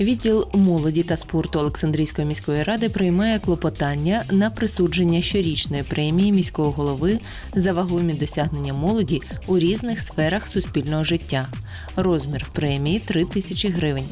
Відділ молоді та спорту Олександрійської міської ради приймає клопотання на присудження щорічної премії міського голови за вагомі досягнення молоді у різних сферах суспільного життя. Розмір премії 3 тисячі гривень.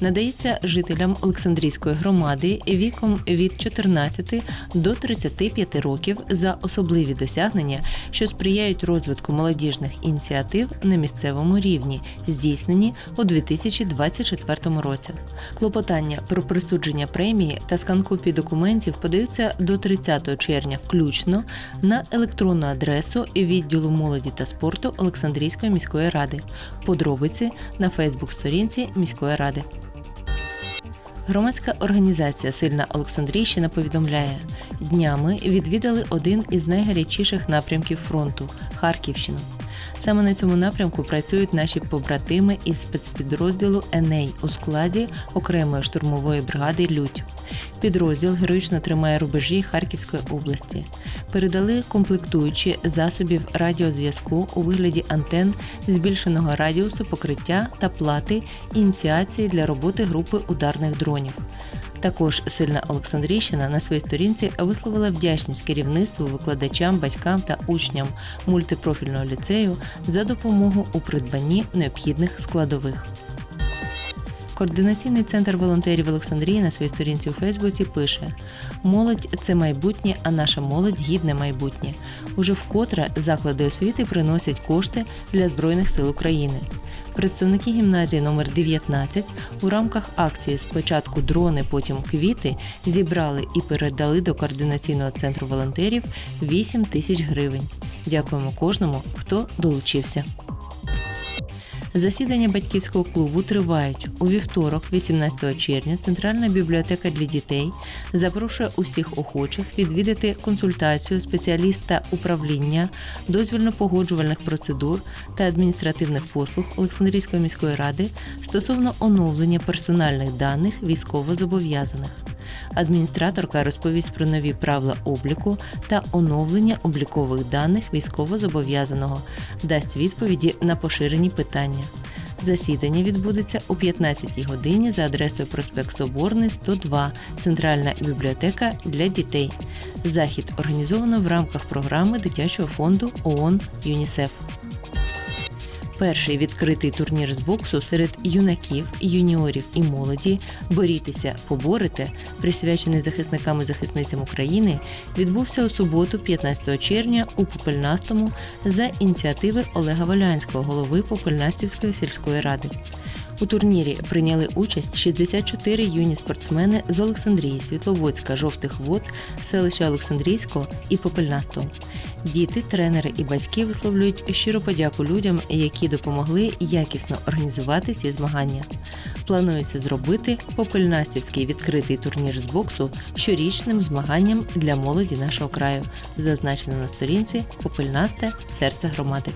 Надається жителям Олександрійської громади віком від 14 до 35 років за особливі досягнення, що сприяють розвитку молодіжних ініціатив на місцевому рівні, здійснені у 2024 році. Клопотання про присудження премії та скан-копії документів подаються до 30 червня включно на електронну адресу відділу молоді та спорту Олександрійської міської ради. Подробиці на Фейсбук-сторінці міської ради. Громадська організація Сильна Олександрійщина повідомляє, днями відвідали один із найгарячіших напрямків фронту Харківщину. Саме на цьому напрямку працюють наші побратими із спецпідрозділу Еней у складі окремої штурмової бригади Лють. Підрозділ героїчно тримає рубежі Харківської області. Передали комплектуючі засобів радіозв'язку у вигляді антен збільшеного радіусу покриття та плати ініціації для роботи групи ударних дронів. Також сильна Олександрійщина на своїй сторінці висловила вдячність керівництву, викладачам, батькам та учням мультипрофільного ліцею за допомогу у придбанні необхідних складових. Координаційний центр волонтерів Олександрії на своїй сторінці у Фейсбуці пише: Молодь це майбутнє, а наша молодь гідне майбутнє. Уже вкотре заклади освіти приносять кошти для Збройних сил України. Представники гімназії номер 19 у рамках акції Спочатку дрони, потім квіти зібрали і передали до координаційного центру волонтерів 8 тисяч гривень. Дякуємо кожному, хто долучився. Засідання батьківського клубу тривають у вівторок, 18 червня. Центральна бібліотека для дітей запрошує усіх охочих відвідати консультацію спеціаліста управління дозвільно-погоджувальних процедур та адміністративних послуг Олександрійської міської ради стосовно оновлення персональних даних військовозобов'язаних. Адміністраторка розповість про нові правила обліку та оновлення облікових даних військовозобов'язаного, дасть відповіді на поширені питання. Засідання відбудеться о 15 годині за адресою проспект Соборний, 102, Центральна бібліотека для дітей. Захід організовано в рамках програми дитячого фонду ООН ЮНІСЕФ. Перший відкритий турнір з боксу серед юнаків, юніорів і молоді Борітеся, поборете, присвячений захисникам і захисницям України, відбувся у суботу, 15 червня, у Попельнастому за ініціативи Олега Волянського, голови Попельнастівської сільської ради. У турнірі прийняли участь 64 юні спортсмени з Олександрії, Світловодська, Жовтих Вод, селища Олександрійського і Попельнастого. Діти, тренери і батьки висловлюють щиру подяку людям, які допомогли якісно організувати ці змагання. Планується зробити Попельнастівський відкритий турнір з боксу щорічним змаганням для молоді нашого краю, зазначено на сторінці Попельнасте серце громади.